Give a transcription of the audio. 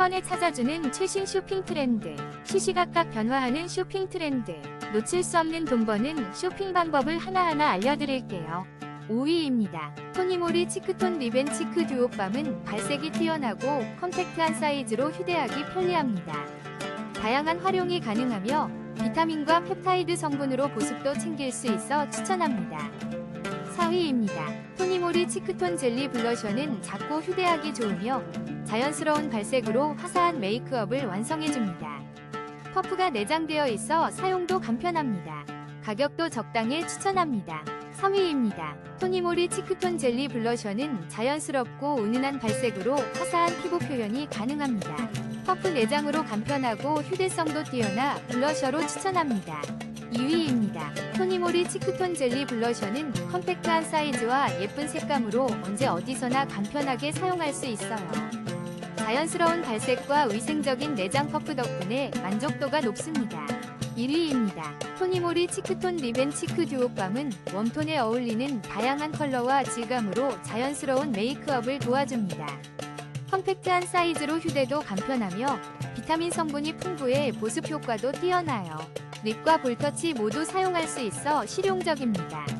번에 찾아주는 최신 쇼핑 트렌드. 시시각각 변화하는 쇼핑 트렌드. 놓칠 수 없는 돈 버는 쇼핑 방법을 하나하나 알려드릴게요. 5위입니다. 토니모리 치크톤 리벤 치크 듀오밤은 발색이 뛰어나고 컴팩트한 사이즈로 휴대하기 편리합니다. 다양한 활용이 가능하며 비타민과 펩타이드 성분으로 보습도 챙길 수 있어 추천합니다. 4위입니다. 토니모리 치크톤 젤리 블러셔는 작고 휴대하기 좋으며 자연스러운 발색으로 화사한 메이크업을 완성해줍니다. 퍼프가 내장되어 있어 사용도 간편합니다. 가격도 적당해 추천합니다. 3위입니다. 토니모리 치크톤 젤리 블러셔는 자연스럽고 은은한 발색으로 화사한 피부 표현이 가능합니다. 퍼프 내장으로 간편하고 휴대성도 뛰어나 블러셔로 추천합니다. 2위입니다. 토니모리 치크톤 젤리 블러셔는 컴팩트한 사이즈와 예쁜 색감으로 언제 어디서나 간편하게 사용할 수 있어요. 자연스러운 발색과 위생적인 내장 퍼프 덕분에 만족도가 높습니다. 1위입니다. 토니모리 치크톤 리벤 치크 듀오밤은 웜톤에 어울리는 다양한 컬러와 질감으로 자연스러운 메이크업을 도와줍니다. 컴팩트한 사이즈로 휴대도 간편하며 비타민 성분이 풍부해 보습 효과도 뛰어나요. 립과 볼터치 모두 사용할 수 있어 실용적입니다.